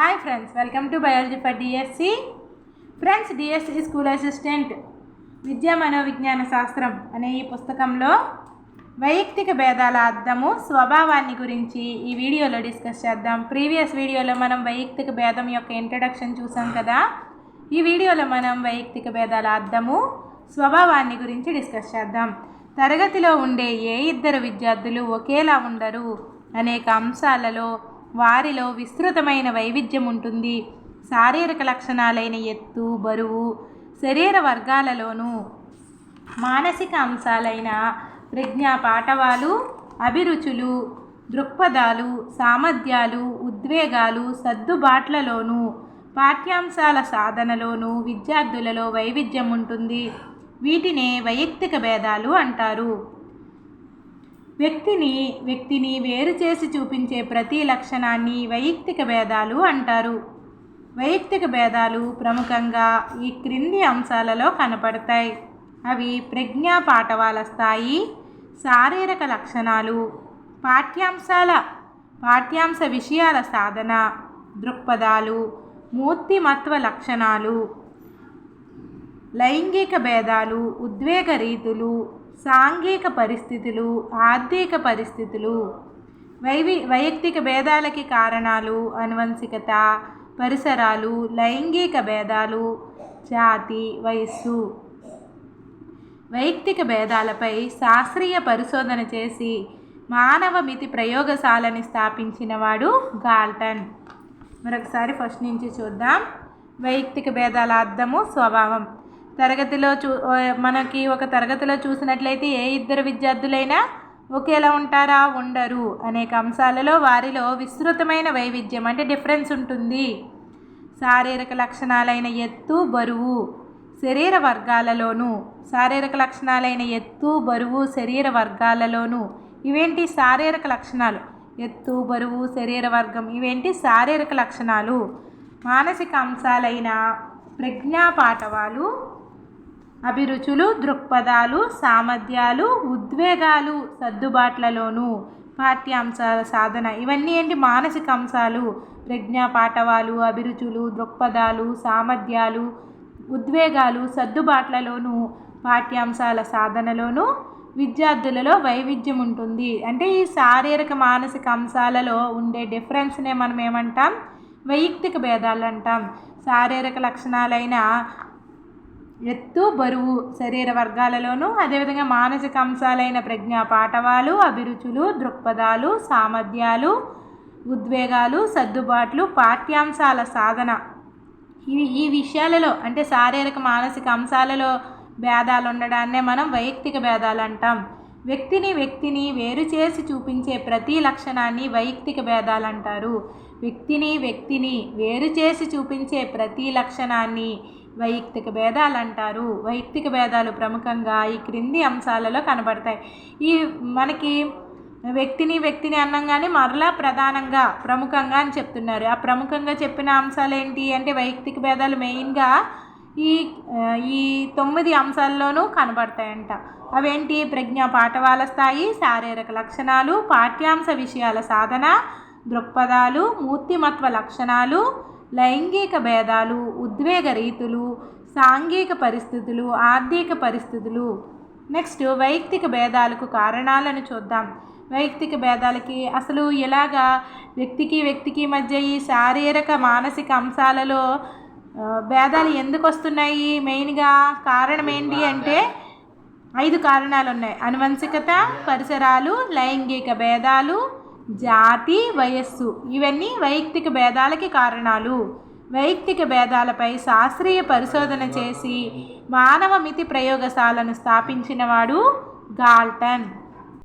Hi friends welcome to biology for DSC friends DSC school assistant విద్యా మనోవిజ్ఞాన శాస్త్రం అనే ఈ పుస్తకంలో వైయక్తిక భేదాల అర్థము స్వభావాన్ని గురించి ఈ వీడియోలో డిస్కస్ చేద్దాం. ప్రీవియస్ వీడియోలో మనం వైయక్తిక భేదం యొక్క ఇంట్రడక్షన్ చూసాం కదా. ఈ వీడియోలో మనం వైయక్తిక భేదాల అర్థము స్వభావాన్ని గురించి డిస్కస్ చేద్దాం. తరగతిలో ఉండే ఏ ఇద్దరు విద్యార్థులు ఒకేలా ఉండరు అనేక అంశాలలో వారిలో విస్తృతమైన వైవిధ్యం ఉంటుంది శారీరక లక్షణాలైన ఎత్తు బరువు శరీర వర్గాలలోనూ మానసిక అంశాలైన ప్రజ్ఞా పాఠవాలు అభిరుచులు దృక్పథాలు సామర్థ్యాలు ఉద్వేగాలు సర్దుబాట్లలోనూ పాఠ్యాంశాల సాధనలోనూ విద్యార్థులలో వైవిధ్యం ఉంటుంది వీటినే వైయక్తిక భేదాలు అంటారు. వ్యక్తిని వ్యక్తిని వేరు చేసి చూపించే ప్రతి లక్షణాన్ని వైయక్తిక భేదాలు అంటారు. వైయక్తిక భేదాలు ప్రముఖంగా ఈ క్రింది అంశాలలో కనపడతాయి. అవి ప్రజ్ఞా పాఠవాల స్థాయి శారీరక లక్షణాలు పాఠ్యాంశాల పాఠ్యాంశ విషయాల సాధన దృక్పథాలు మూర్తిమత్వ లక్షణాలు లైంగిక భేదాలు ఉద్వేగ రీతులు సాంఘిక పరిస్థితులు ఆర్థిక పరిస్థితులు వైవి వైయక్తిక భేదాలకి కారణాలు అనువంశికత పరిసరాలు లైంగిక భేదాలు జాతి వయస్సు. వైయక్తిక భేదాలపై శాస్త్రీయ పరిశోధన చేసి మానవ మితి ప్రయోగశాలని స్థాపించినవాడు గాల్టన్. మరొకసారి ఫస్ట్ నుంచి చూద్దాం. వైయక్తిక భేదాల అర్థము స్వభావం. తరగతిలో చూ మనకి ఒక తరగతిలో చూసినట్లయితే ఏ ఇద్దరు విద్యార్థులైనా ఒకేలా ఉంటారా? ఉండరు. అనేక అంశాలలో వారిలో విస్తృతమైన వైవిధ్యం అంటే డిఫరెన్స్ ఉంటుంది. శారీరక లక్షణాలైన ఎత్తు బరువు శరీర వర్గాలలోనూ శారీరక లక్షణాలైన ఎత్తు బరువు శరీర వర్గాలలోనూ ఇవేంటి శారీరక లక్షణాలు? ఎత్తు బరువు శరీర వర్గం ఇవేంటి శారీరక లక్షణాలు? మానసిక అంశాలైన ప్రజ్ఞా పాఠవాలు అభిరుచులు దృక్పథాలు సామర్థ్యాలు ఉద్వేగాలు సర్దుబాట్లలోనూ పాఠ్యాంశాల సాధన ఇవన్నీ ఏంటి? మానసిక అంశాలు ప్రజ్ఞా పాఠవాలు అభిరుచులు దృక్పథాలు సామర్థ్యాలు ఉద్వేగాలు సర్దుబాట్లలోనూ పాఠ్యాంశాల సాధనలోనూ విద్యార్థులలో వైవిధ్యం ఉంటుంది. అంటే ఈ శారీరక మానసిక అంశాలలో ఉండే డిఫరెన్స్నే మనం ఏమంటాం? వైయక్తిక భేదాలు అంటాం. శారీరక లక్షణాలైన ఎత్తు బరువు శరీర వర్గాలలోనూ అదేవిధంగా మానసిక అంశాలైన ప్రజ్ఞా పాఠవాలు అభిరుచులు దృక్పథాలు సామర్థ్యాలు ఉద్వేగాలు సర్దుబాట్లు పాఠ్యాంశాల సాధన. ఇవి ఈ విషయాలలో అంటే శారీరక మానసిక అంశాలలో భేదాలు ఉండడాన్నే మనం వైయక్తిక భేదాలు అంటాం. వ్యక్తిని వ్యక్తిని వేరు చేసి చూపించే ప్రతి లక్షణాన్ని వైయక్తిక భేదాలు అంటారు. వ్యక్తిని వ్యక్తిని వేరు చేసి చూపించే ప్రతి లక్షణాన్ని వైయక్తిక భేదాలు అంటారు. వైయక్తిక భేదాలు ప్రముఖంగా ఈ క్రింది అంశాలలో కనబడతాయి. ఈ మనకి వ్యక్తిని వ్యక్తిని అన్నంగానే మరలా ప్రధానంగా ప్రముఖంగా అని చెప్తున్నారు. ఆ ప్రముఖంగా చెప్పిన అంశాలు ఏంటి అంటే వైయక్తిక భేదాలు మెయిన్గా ఈ ఈ తొమ్మిది అంశాల్లోనూ కనబడతాయంట. అవేంటి? ప్రజ్ఞా పాఠవాల స్థాయి శారీరక లక్షణాలు పాఠ్యాంశ విషయాల సాధన దృక్పథాలు మూర్తిమత్వ లక్షణాలు లైంగిక భేదాలు ఉద్వేగ రీతులు సాంఘిక పరిస్థితులు ఆర్థిక పరిస్థితులు. నెక్స్ట్ వైయక్తిక భేదాలకు కారణాలను చూద్దాం. వైయక్తిక భేదాలకి అసలు ఎలాగా? వ్యక్తికి వ్యక్తికి మధ్య ఈ శారీరక మానసిక అంశాలలో భేదాలు ఎందుకు వస్తున్నాయి? మెయిన్గా కారణం ఏంటి అంటే ఐదు కారణాలు ఉన్నాయి అనువంశికత పరిసరాలు లైంగిక భేదాలు జాతి వయస్సు ఇవన్నీ వైయక్తిక భేదాలకి కారణాలు. వైయక్తిక భేదాలపై శాస్త్రీయ పరిశోధన చేసి మానవ మితి ప్రయోగశాలను స్థాపించినవాడు గాల్టన్.